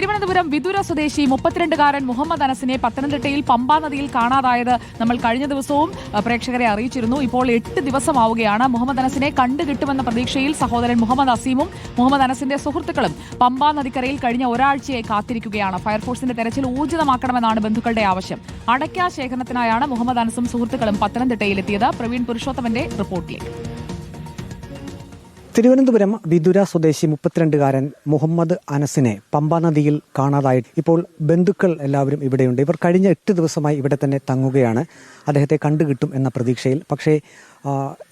തിരുവനന്തപുരം വിദുര സ്വദേശി മുപ്പത്തിരണ്ടുകാരൻ മുഹമ്മദ് അനസിനെ പത്തനംതിട്ടയിൽ പമ്പാ നദിയിൽ കാണാതായത് നമ്മൾ കഴിഞ്ഞ ദിവസവും പ്രേക്ഷകരെ അറിയിച്ചിരുന്നു. ഇപ്പോൾ എട്ട് ദിവസമാവുകയാണ് മുഹമ്മദ് അനസിനെ കണ്ടുകിട്ടുമെന്ന പ്രതീക്ഷയിൽ സഹോദരൻ മുഹമ്മദ് അസീമും മുഹമ്മദ് അനസിന്റെ സുഹൃത്തുക്കളും പമ്പാ നദിക്കരയിൽ കഴിഞ്ഞ ഒരാഴ്ചയായി കാത്തിരിക്കുകയാണ്. ഫയർഫോഴ്സിന്റെ തെരച്ചിൽ ഊർജിതമാക്കണമെന്നാണ് ബന്ധുക്കളുടെ ആവശ്യം. അടയ്ക്കാ ശേഖരണത്തിനായാണ് മുഹമ്മദ് അനസും സുഹൃത്തുക്കളും പത്തനംതിട്ടയിലെത്തിയത്. പ്രവീൺ പുരുഷോത്തമന്റെ റിപ്പോർട്ടിലേക്ക്. തിരുവനന്തപുരം വിദുര സ്വദേശി മുപ്പത്തിരണ്ടുകാരൻ മുഹമ്മദ് അനസിനെ പമ്പാ നദിയിൽ കാണാതായി. ഇപ്പോൾ ബന്ധുക്കൾ എല്ലാവരും ഇവിടെയുണ്ട്. ഇവർ കഴിഞ്ഞ എട്ട് ദിവസമായി ഇവിടെ തന്നെ തങ്ങുകയാണ്. അദ്ദേഹത്തെ കണ്ടുകിട്ടും എന്ന പ്രതീക്ഷയിൽ. പക്ഷേ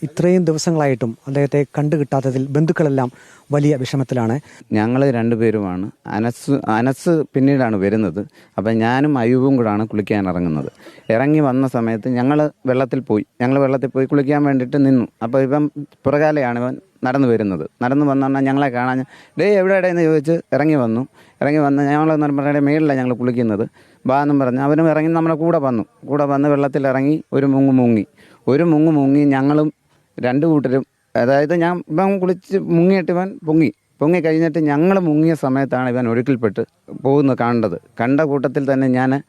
ഇത്രയും ദിവസങ്ങളായിട്ടും അദ്ദേഹത്തെ കണ്ടുകിട്ടാത്തതിൽ ബന്ധുക്കളെല്ലാം വലിയ വിഷമത്തിലാണ്. ഞങ്ങൾ രണ്ടുപേരുമാണ്. അനസ് അനസ് പിന്നീടാണ് വരുന്നത്. അപ്പം ഞാനും അയ്യൂബും കൂടാണ് കുളിക്കാൻ ഇറങ്ങുന്നത്. ഇറങ്ങി വന്ന സമയത്ത് ഞങ്ങൾ വെള്ളത്തിൽ പോയി. ഞങ്ങൾ വെള്ളത്തിൽ പോയി കുളിക്കാൻ വേണ്ടിയിട്ട് നിന്നു. അപ്പോൾ ഇവൻ പുറകാലെയാണ് ഇവൻ നടന്നു വരുന്നത്. നടന്നു വന്നാൽ ഞങ്ങളെ കാണാൻ ഡേ എവിടെ എന്ന് ചോദിച്ച് ഇറങ്ങി വന്നു. ഇറങ്ങി വന്ന് ഞങ്ങളെന്ന് പറഞ്ഞാൽ മേളിലാണ് ഞങ്ങൾ കുളിക്കുന്നത്. ബാ എന്നും പറഞ്ഞ് അവനും ഇറങ്ങി നമ്മുടെ കൂടെ വന്നു. കൂടെ വന്ന് വെള്ളത്തിൽ ഇറങ്ങി ഒരു മുങ്ങ് മുങ്ങി. ഒരു മുങ്ങ് മുങ്ങി ഞങ്ങളും രണ്ട് കൂട്ടരും അതായത് ഞാൻ ഇവൻ കുളിച്ച് മുങ്ങിയിട്ട് ഇവൻ പൊങ്ങി. പൊങ്ങി കഴിഞ്ഞിട്ട് ഞങ്ങൾ മുങ്ങിയ സമയത്താണ് ഇവൻ ഒഴുക്കിൽപ്പെട്ട് പോകുന്നത് കണ്ടത്. കണ്ട കൂട്ടത്തിൽ തന്നെ ഞാൻ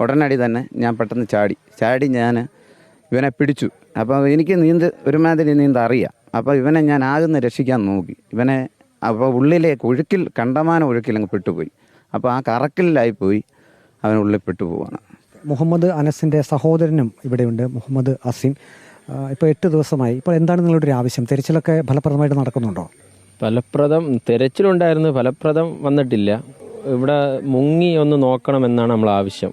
ഉടനടി തന്നെ ഞാൻ പെട്ടെന്ന് ചാടി. ചാടി ഞാൻ ഇവനെ പിടിച്ചു. അപ്പോൾ എനിക്ക് നീന്ത് ഒരുമാതിരി നീന്ത അറിയാം. അപ്പോൾ ഇവനെ ഞാൻ ആകുന്ന രക്ഷിക്കാൻ നോക്കി. ഇവനെ അപ്പോൾ ഉള്ളിലേക്ക് ഒഴുക്കിൽ കണ്ടമാനം ഒഴുക്കിൽ അങ്ങ് പെട്ടുപോയി. അപ്പോൾ ആ കറക്കിലായി പോയി അവൻ ഉള്ളിൽ പെട്ടുപോവാണ്. മുഹമ്മദ് അനസിന്റെ സഹോദരനും ഇവിടെയുണ്ട് മുഹമ്മദ് അസിൻ. ഇപ്പോൾ എട്ട് ദിവസമായി. ഇപ്പോൾ എന്താണ് നിങ്ങളുടെ ഒരു ആവശ്യം? തിരച്ചിലൊക്കെ ഫലപ്രദമായിട്ട് നടക്കുന്നുണ്ടോ? ഫലപ്രദം തിരച്ചിലുണ്ടായിരുന്നു ഫലപ്രദം വന്നിട്ടില്ല. ഇവിടെ മുങ്ങി ഒന്ന് നോക്കണമെന്നാണ് നമ്മൾ ആവശ്യം.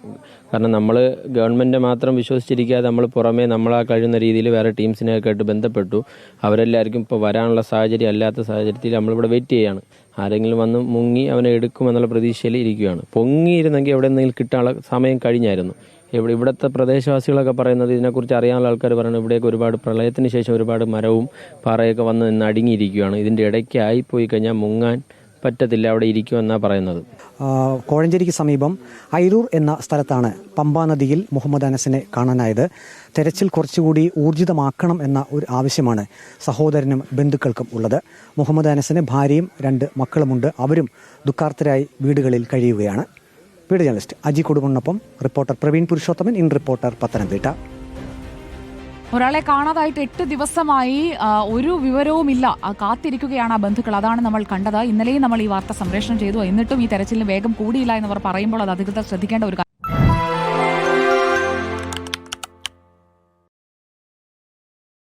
കാരണം നമ്മൾ ഗവൺമെന്റ് മാത്രം വിശ്വസിച്ചിരിക്കാതെ നമ്മൾ പുറമേ നമ്മളാ കഴിയുന്ന രീതിയിൽ വേറെ ടീംസിനെയൊക്കെ ആയിട്ട് ബന്ധപ്പെട്ടു. അവരെല്ലാവർക്കും ഇപ്പോൾ വരാനുള്ള സാഹചര്യം അല്ലാത്ത സാഹചര്യത്തിൽ നമ്മളിവിടെ വെയിറ്റ് ചെയ്യാണ്. ആരെങ്കിലും വന്ന് മുങ്ങി അവനെ എടുക്കുമെന്നുള്ള പ്രതീക്ഷയിൽ ഇരിക്കുകയാണ്. പൊങ്ങിയിരുന്നെങ്കിൽ എവിടെ നിന്നെങ്കിലും കിട്ടാനുള്ള സമയം കഴിഞ്ഞായിരുന്നു. ഇവിടെ ഇവിടുത്തെ പ്രദേശവാസികളൊക്കെ പറയുന്നത് ഇതിനെക്കുറിച്ച് അറിയാനുള്ള ആൾക്കാർ പറയുന്നത് ഇവിടെയൊക്കെ ഒരുപാട് പ്രളയത്തിന് ശേഷം ഒരുപാട് മരവും പാറയൊക്കെ വന്ന് നിന്ന് അടുങ്ങിയിരിക്കുകയാണ്. ഇതിന്റെ ഇടയ്ക്കായി പോയി കഴിഞ്ഞാൽ മുങ്ങാൻ പറ്റത്തില്ല അവിടെ ഇരിക്കുമെന്നാണ് പറയുന്നത്. കോഴഞ്ചേരിക്ക് സമീപം ഐരൂർ എന്ന സ്ഥലത്താണ് പമ്പാ നദിയിൽ മുഹമ്മദ് അനസിനെ കാണാനായത്. തെരച്ചിൽ കുറച്ചുകൂടി ഊർജിതമാക്കണം എന്ന ഒരു ആവശ്യമാണ് സഹോദരനും ബന്ധുക്കൾക്കും ഉള്ളത്. മുഹമ്മദ് അനസിന് ഭാര്യയും രണ്ട് മക്കളുമുണ്ട്. അവരും ദുഃഖാർത്ഥരായി വീടുകളിൽ കഴിയുകയാണ്. വീട് journalist Aji കൊടുമണ്ണൊപ്പം reporter Praveen Purushothaman in reporter Pathanamthitta. ഒരാളെ കാണാതായിട്ട് എട്ട് ദിവസമായി ഒരു വിവരവുമില്ല. കാത്തിരിക്കുകയാണ് ആ ബന്ധുക്കൾ. അതാണ് നമ്മൾ കണ്ടത്. ഇന്നലെയും നമ്മൾ ഈ വാർത്ത സംപ്രേഷണം ചെയ്തു. എന്നിട്ടും ഈ തെരച്ചിലിന് വേഗം കൂടിയില്ല എന്നവർ പറയുമ്പോൾ അത് അധികൃതർ ശ്രദ്ധിക്കേണ്ട ഒരു